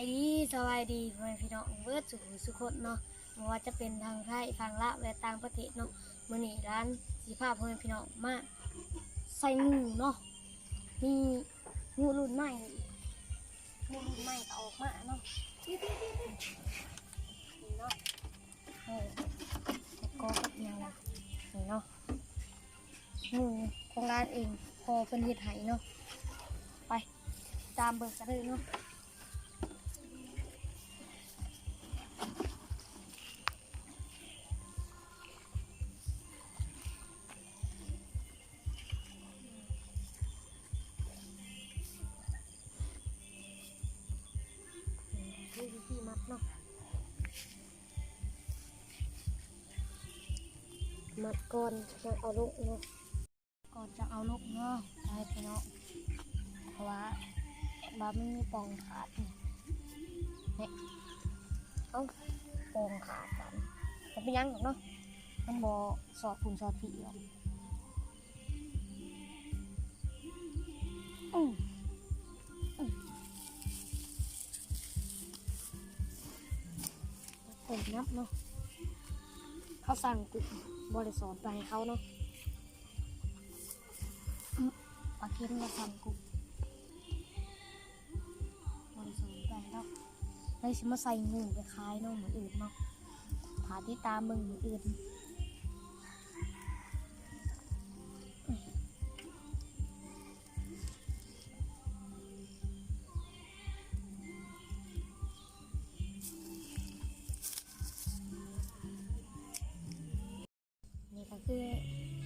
ายดีสบายดีพ่อแม่พี่น้องเบิร์ดสุขสุขเนาะไม่ว่าจะเป็นทางไทยทางลาวและต่างประเทศเนาะมื้อนี้ร้านสีผ้าพ่อแม่พี่น้องมาใส่งูเนาะมีงูรุ่นใหม่งูรุ่นใหม่ก็ออกมาเนาะนี่เนาะเออแล้วก็กับยังนี่เนาะงูของร้านเองพอเป็นเฮ็ดให้เนาะไปตามเบิกกันเลยเนาะ อนจะเอาลูกเนาะก่อนจะเอาลูกเนาะใช่พี่เนาะเพราะว่าบ้าไมันมีปองขาดเนี่ยเนี่ยเอาปองขาดกันจะเป็นยังหรอกเนาะมันบอสอดฝุ่นสอดผีหรอกอืมเปิดนับเนาะ เขาสั่งกูบริสอนไปให้เขาเนาะอืมปลาเค็มมาสั่งกูบริสอนไปให้เราเลยสิมาใส่เงูไปขายเนาะเหมือนอื่นเนาะผาที่ตามึงเหมือนอื่น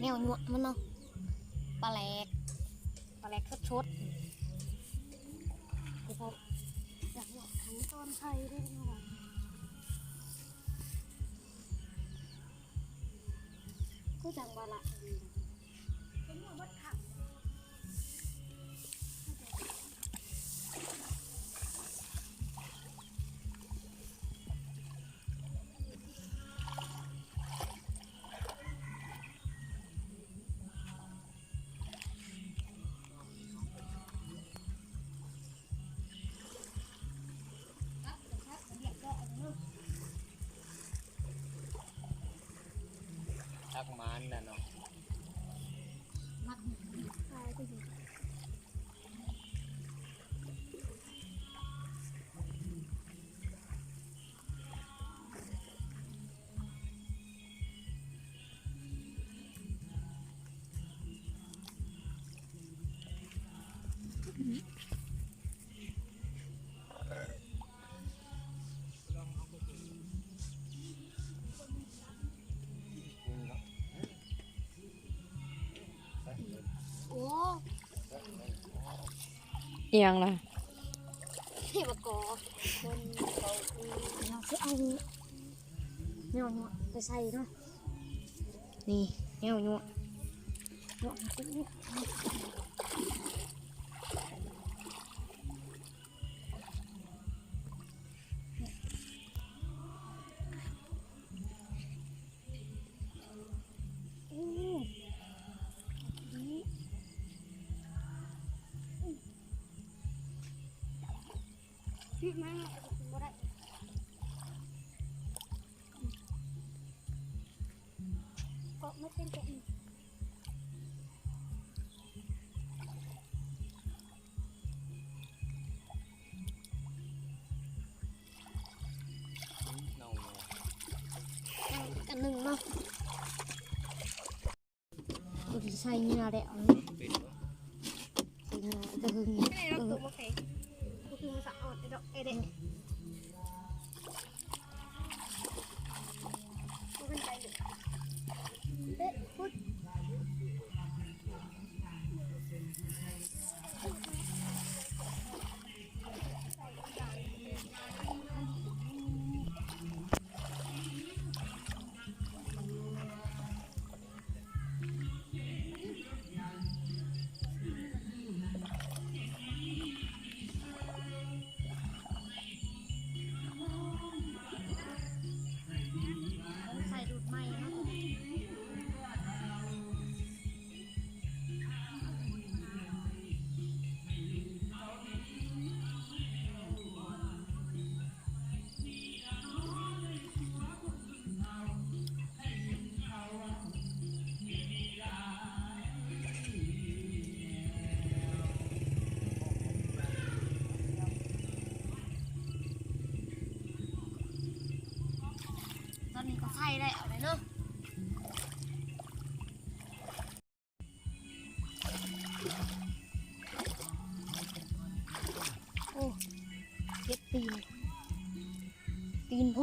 แนวหนวดมันเนาะปลาแหลกปลาแหลกชดชดๆเดี๋ยวกอยากหยอดขันต้นไทยด้วยนะก็จังบาละเทั อียงล่ะทพกอคนเขาเราจะเอาเนาะเนาะไปใส่เนาะนี่เนาะเนาะเนาะ พี่มาบ่ได้ก็ไม่เป็นแกะอีกเน่ากันหนึ่งเนาะกูจะใส่เนื้อแล้ว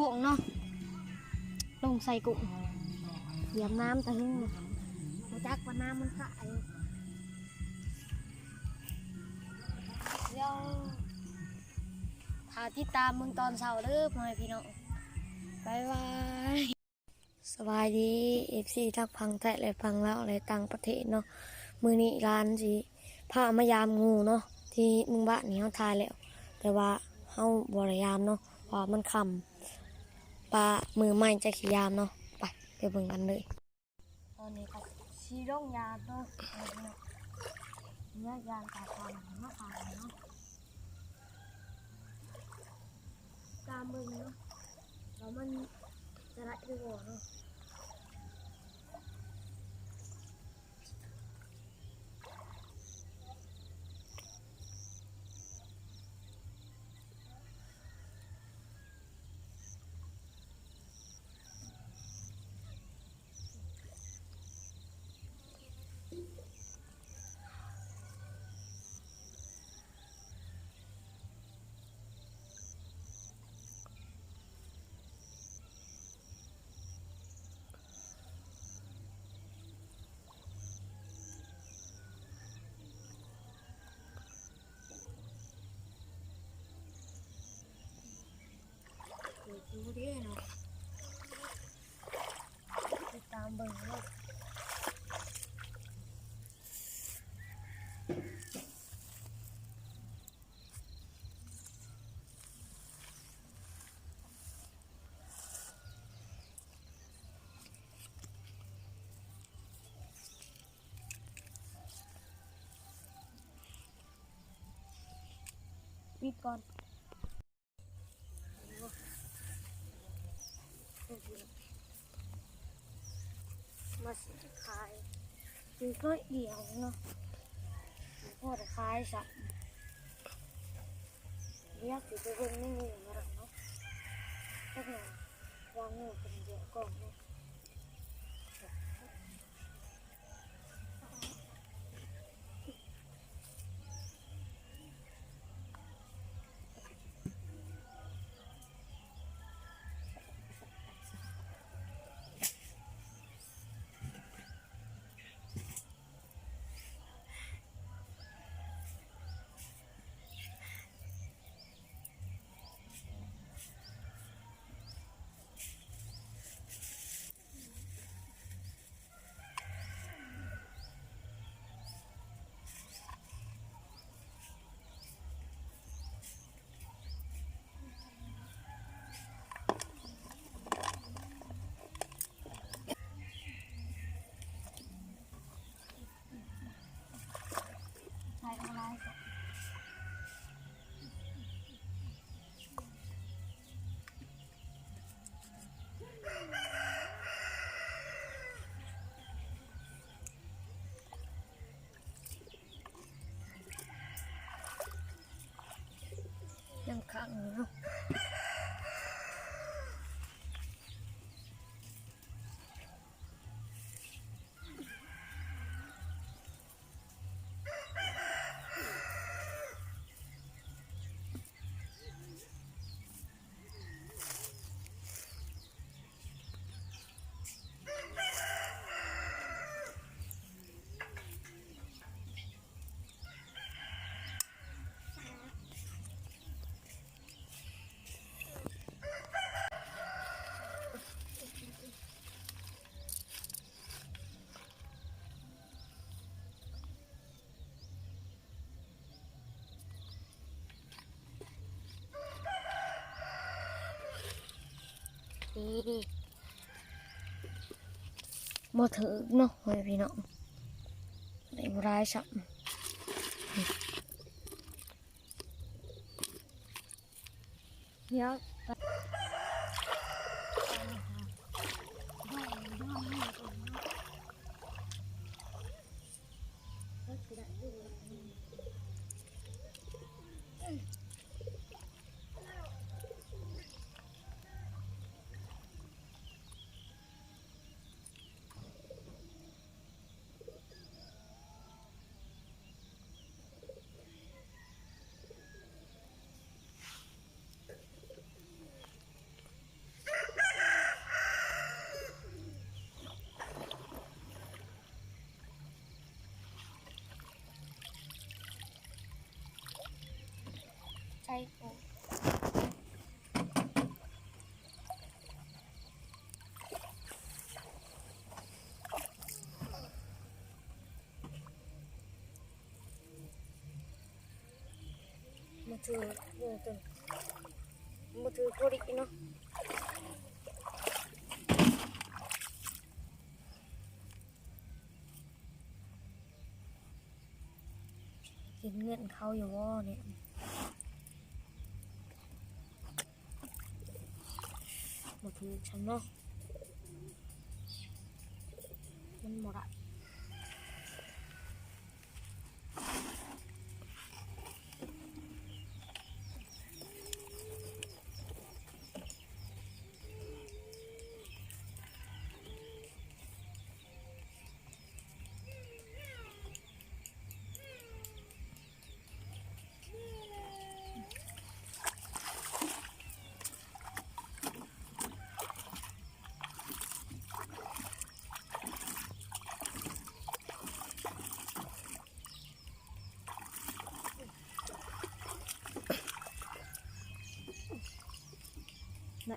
วกเนาะลงใส่กุ้งเหยียบน้ำตะหึงมาจักว่าน้ำมันขายเดี๋ยวหาที่ตามมึงตอนเช้าเด้อพ่อแม่พี่น้องบายบายสบายดีเอฟซีทักพังแทะเลยพังแล้วอะไรต่างประเทศเนาะมือนี้ร้านสิพามายามงูเนาะที่มึงบ้านนี้เขาทายแล้ว แต่ว่าเฮาบริยามเนาะเพราะว่ามันคำ ปลามือใหม่จะขี่ยามเนาะไปไปเบิ่งกันเลยตอนนี้ก็ชีร่องยาเนาะเนาะเนี่ยยางตาฟันมะขามเนาะตามเบิ่งเนาะแล้วมันจะไรด้วยบ่เนาะเดี๋ยวดูดิเนาะไปตามเบิ่งเนาะ ปิ ดก่อนมาสิขายคือก็เดียวเนาะพ่อจะขายสักเรียกสิไปเบิ่งในงูมาแล้วเนาะถ้าเกิดวางเงูเป็นเดียวก่อนเนาะ ขังอยู่เนาะนี่ บ่ถือเนาะเฮ้ยพี่น้องได้บ่ร้ายสับเดี๋ยว ส้ปูมาถือเนี่ยตัวมาถือโคดีเนาะ กินเงินเขาอยู่ว่าเนี่ย บ่ถือฉัน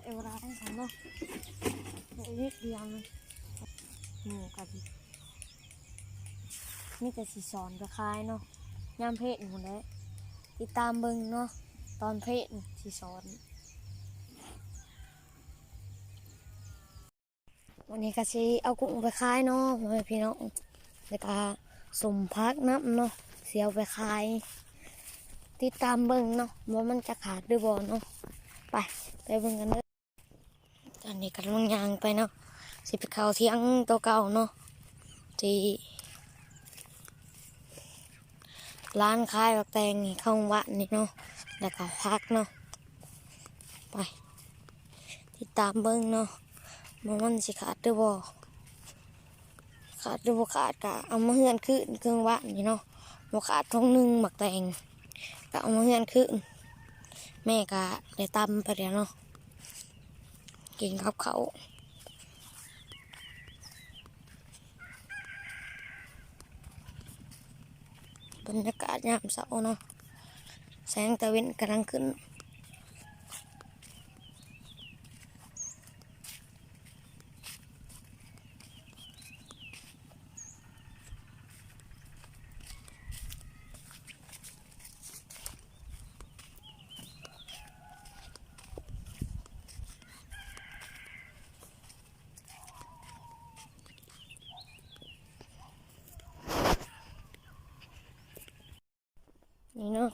เอวลาทั้งสองเนาะในนิดเดียวเลยหมูกันนี่แต่สีสอนก็คล้ายเนาะยามเพศหมดแล้วติดตามเบิ่งเนาะตอนเพศสีสอนวันนี้ก็สิเอากุ้งไปขายเนาะพ่อแม่พี่น้องแล้วก็สมพักน้ำเนาะเสียเอาไปขาย ติดตามเบิ่งเนาะว่ามันจะขาดหรือบ่เนาะไปไปเบิ่งกันเลยตอ นนี้กำลังยางไปเนาะสิไปเข้าเที่ยงตัวเก่าเนาะที่ร้านขายบักแตงนี่เข้าวัดนี่เนาะแล้วก็พักเนาะไปติดตามเบิ่งเนาะมันมันสิขาดหรือบ่ขาดหรือบ่ขาดกะเอามาเฮือนขึ้นเครื่องว่านนี่เนาะบ่ขาดทงหนึงหมักแตงกะเอามาเฮือนขึ้นแม่กะได้ตำไปแล้วเนาะ กินกับเขาบรรยากาศยามเช้าเนาะแสงตะวันกำลังขึ้น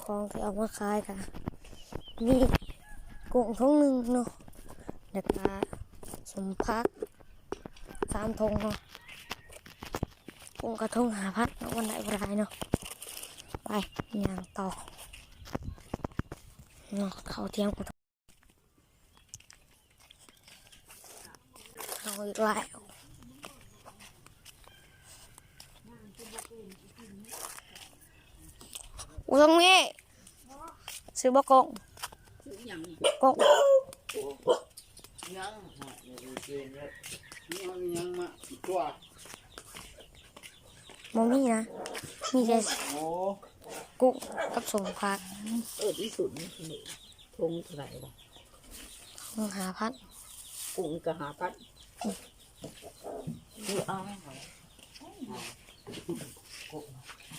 ของที่เอามาขายค่ะมีกุ้งทงหนึ่งเนาะแล้วก็สมพักสามทงเนาะกุ้งกระทงหาพัดเนาะวันไหนวันไรเนาะไปย่างต่อเนาะเขาเทียงกูเขาอีกแล้ว อุตรงนี้ซื้อบอกกงยังกงยังยังยังมาตัวมมี่นะมีแต่โอ้กุ้งกับสมพักเออที่สุดนี่คือทงเท่าไหร่วะทงหาพัดกุ้งกะหาพัดนี่อ้าว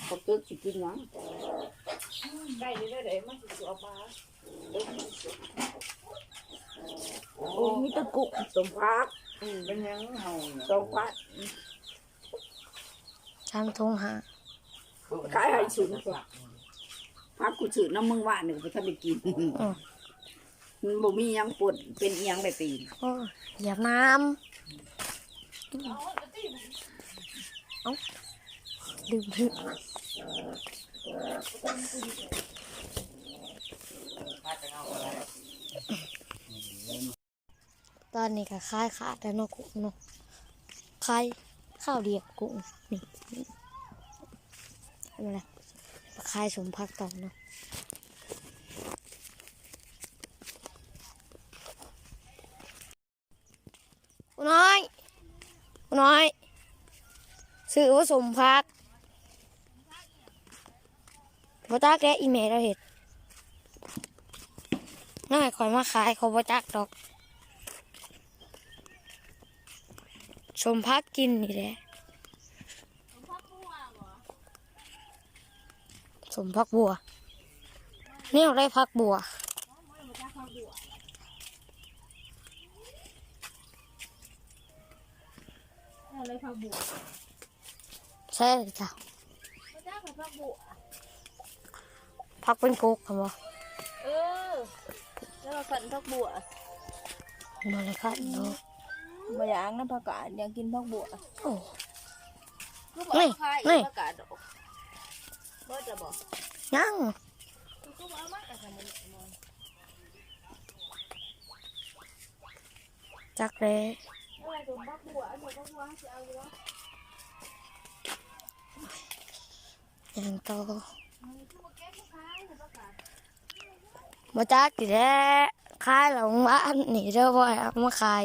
เขาตึกสิกินยัง ได้ได้ได้มาสิเอามาโอ้มีแตะกุ้งสมพักเป็นยังเฮาสมพักชามทงหาขายให้สุดพักกูซื้อน้ำมึงว่าหนึ่งไปทำไปกินอืมมันบ่มีหยังปวดเป็นอิหยังแบบตีนโอ้ยเหยียบน้ำเอ้าดื่มถึง ตอนนี้ก็คายขาดแล้วเนาะกุ้งเนาะคายข้าวเดียวกุ้งนี่นี่อะไรคายสมพักต่อเนาะน้อยน้อย ซื้อผสมพัก บ่จักแกอีเมลเราเห็ดน่าให้คอยมาขายเขาบ่จักดอกสมพักกินนี่แหละสมพักบัวนี่เราได้พักบัวเอาเลยผักบัวใช่เลยจ้ะมาจ้าผักบัว พักเป็นกุ๊กครับบ่เออแล้วมาขันผักบัวมาเลยครับดูมาอยากน้ำผักกาดอยากกินผักบัวโอ้คือบอกนี่ใครนี่ผักกาดดอกเบิดจะบอกยังคือว่ามาแต่ทำมันนอนจักเลยเมื่อไรตัวผักบัวอันนี้ผักบัวจะเอาอยู่วะยังโต มันคือมาแก้ผู้ค้ายหรือผักกาด มาจักกี่แล้ขายหลังบ้านนี่เด้อบ่ให้เอามาขาย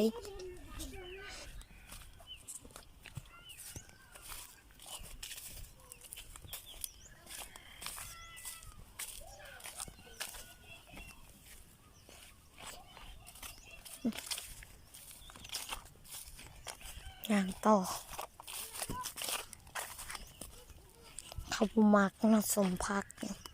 อยังโตเขาบ่มักนะสมพักย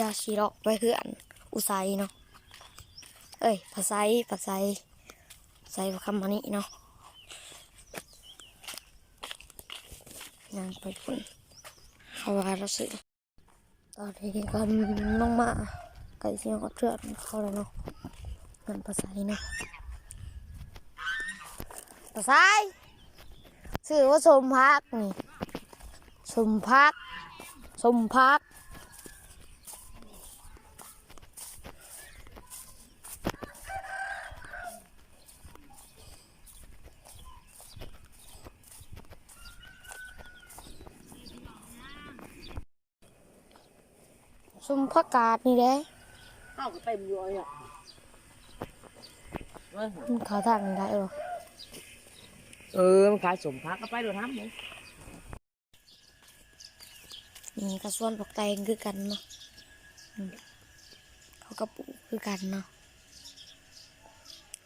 ยาชีรอกไปเพื่อนอุไซเนาะ เอ้ยภาษาภาษาใส่คำมันนี้เนาะยังไปพุ่นเขาว่าเราสิตอนนี้ก็น้องมาไก่เสียงก็เทือนเขาเลยเนาะงินภาษาเนาะภาษาชื่อว่าสมพักนี่สมพักสมพัก ซุมผักกาดนี่เด้ข้าวก็เต็มอยู่อะมันเขาทางได้หรอเออมันขายสมพักก็ไปดูทำเลยนี่ก็ส่วนผักแตงคือกันเนาะอืมเขาก็ปลูกคือกันเนาะ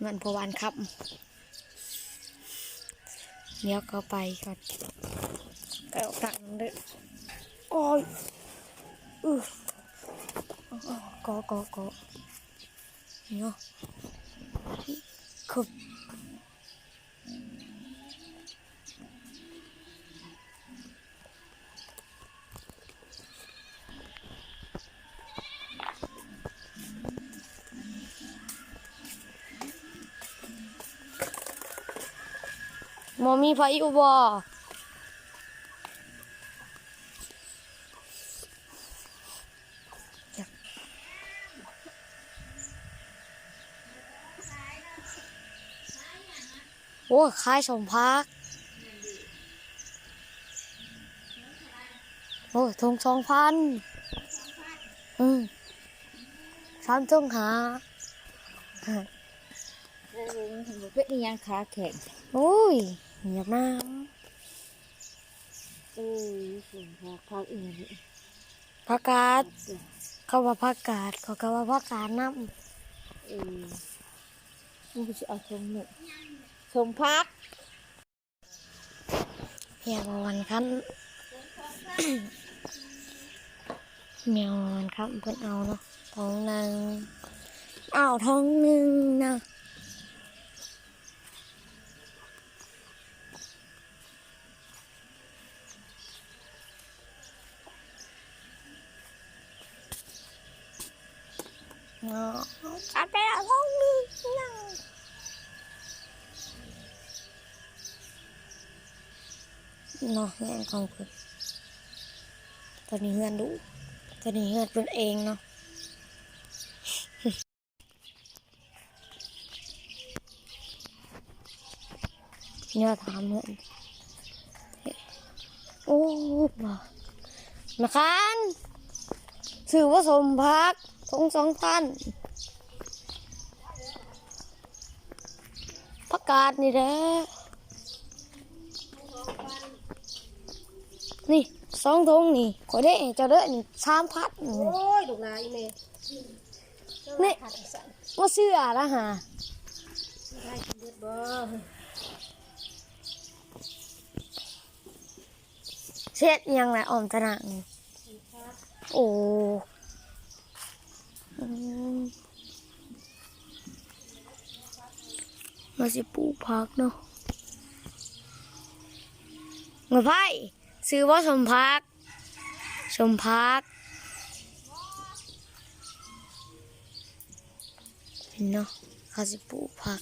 เงินพอวันครับ เดี๋ยวก็ไปก่อนไปเอาตังค์ด้วยโอ้ยอือ อ๋อกอกอกอเนาะคือหมอมีไฟอยู่บ่โอ้ ยขายสมพักโอ้ยทงสองพันอืมสามทงหาเออเป็นอีหยังขาแข็งโอ้ยอยากน้เออสมพักพักอีหยังนี่ำผักกาดเขาว่าผักกาดเขาก็ว่าผักกาดน้เออมันจะเอาชมหนึ่ง สมพักำเมียวันคันเมียววันครับเพื่อนเอาเนาะทองหนึ่งเอาท้องหนึ่งนะเนาะจับไปเอาทองหนึ่งนะเนาะแง่ของเพิ่นตอนนี้เฮือนดูตอนนี้เฮือนเป็นเองเนาะเนี่ยถามเงินโอ้มามาคันถือว่าสมพักทงสองพันพักกาดนี่แหละ นี่สองทงนี่ขอได้เจ้าเด้อนี่สามพัดนี่โอ้ยลูกหลานอีเมย์นี่ขาดสั่นว่าเสื้อละหาได้กินเบิดบ่เช็ดยังไงออมตะนังโอ้อืมมาสิปลูกพักเนาะเงาไพ่ ซื้อว่าสมพัก สมพักเห็นเนาะเขาสิปลูกพัก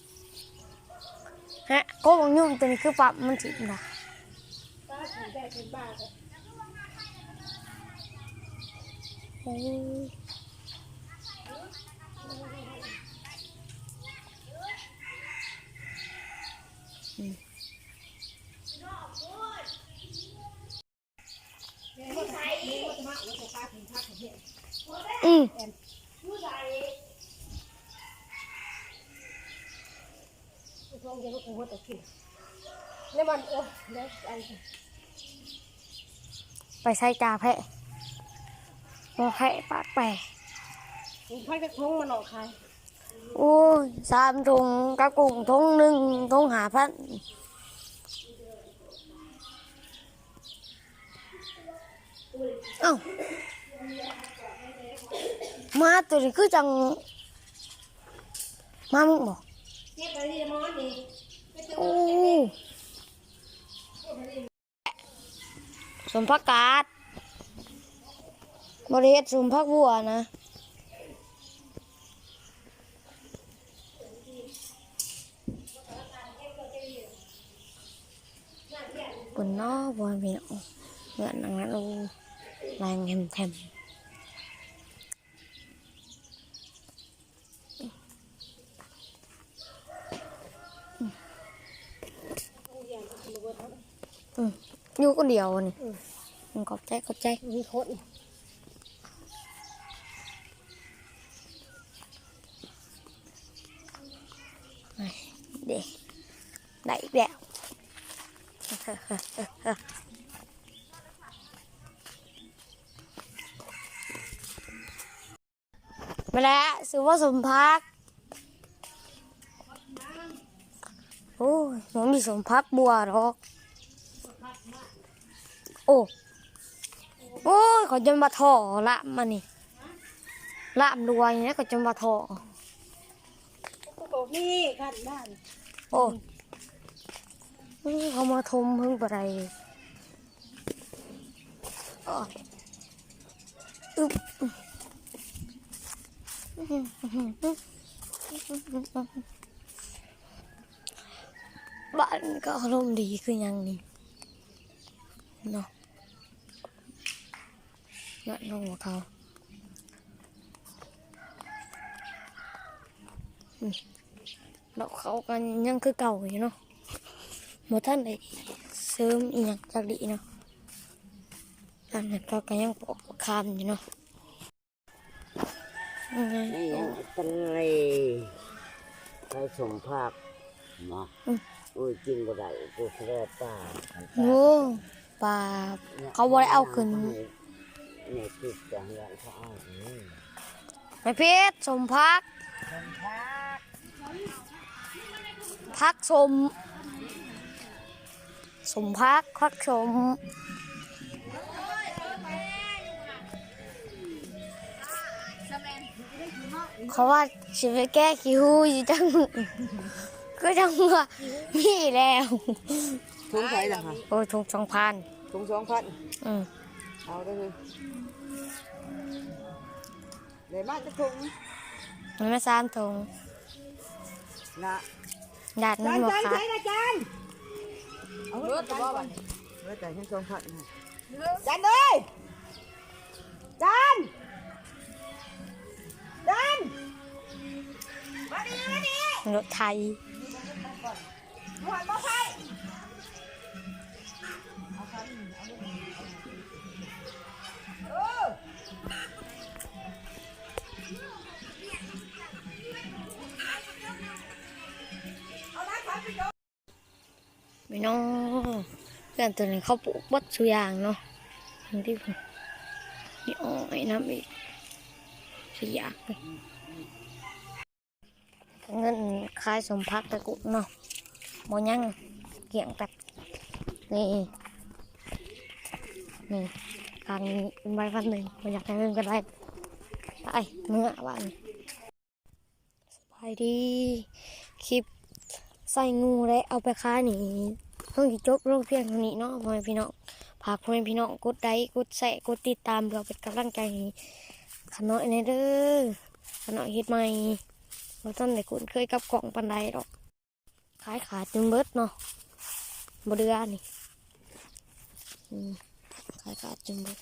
ฮะก็บางยุ่งตัวนี้คือปรับมันถิดนะป้าถือได้เนาเลยโอ้ยอืม ทองเดียวก็คงว่าตะกินแล้วมันโอ้แล้วอัน ไปใส่กาแพะมอแพะปากแปะมันค่อยกระทงมันออกใครโอ้ยสามถุงกระกุ่งทงหนึ่งทงหาพันเอ้า มาตัวนี้คือจัง มามึงบอกเก็บไปที่มอนนี่โอ้สมพักกาดบริเวณสมพักบัวนะ quần nó bò mẹo ngạn nặng nặng luôn làng hèm thèm ừ. Như con điều này Ừ. ừ. có trái có trái มีคน này để đẩy bẹo มาแล้วซื้อว่าสมพักโอ้ยมันมีสมพักบัวหรอกโอ้โอ้ยเขาจะมาถอละมานี่ละมรวยเนี่ยเขาจะมาถอก็บอกนี่ขันบ้านโอ้ยเขามาทมเพิ่งอะไรอ้อยอึ๊บบ้านก็อารมณ์ดีคือยังนี่เนาะ นั่นน้องหัวเขาอืมเราเขากันยังคือเก่าอยู่เนาะหมดท่านได้เสริมอีกอย่างจากดีเนาะอันนั้นก็กันยังปอกคามอยู่เนาะยังไงนี่ยังทะเลไปส่งภาพเนาะโอ้ยกินบ่ได้กูแค่ป่าโอ้ปลาเขาบ่ได้เอาขึ้นเนี่ยติดจังหวะเขาเอาอืมไม้เพชรสมพัก พักสม สมพักพักสมเขาว่าสิไปแก้คิวอยู่จังก็จังว่ามีแล้วถุงใส่ละค่ะโอ้ยทงสองพันถุงสองพันอืมเอาได้เลย เลยมาจะถุงมันมาสามทงนะดาดมันบอกขาดเอาเลือดบ่บัดเลือดแต่ทั้งสองพันค่ะจานเลยจานจานมาดีมาดีรถไทยหวานมาไฟเไม่น้องเพื่อนตัวนี้เขาปลูกบัดสุยางเนาะที่ผมนี่อ้อยน้ำอีกสิอยากเลยเงินขายสมพักตะกุเนาะบ่ยังเกี่ยงตัดนี่นี่กลางใบพันหนึ่งบ่อยากให้เงินก็ได้ไปเมื่อวานสบายดีคลิป ใส่งูและเอาไปค้ายนี่ต้องจบลงเพียงเท่านี้เนาะพ่อแม่พี่น้องฝากพ่อแม่พี่น้องกดไลค์กดแชร์กดติดตามเราเป็นกำลังใจขน้อยในเด้อขน้อยเฮ็ดใหม่เราต้นแต่คุณเคยกับกล่องปันไดดอกขายขาดจนเบิดเนาะบเดือนี่ขายขาดจนเบิด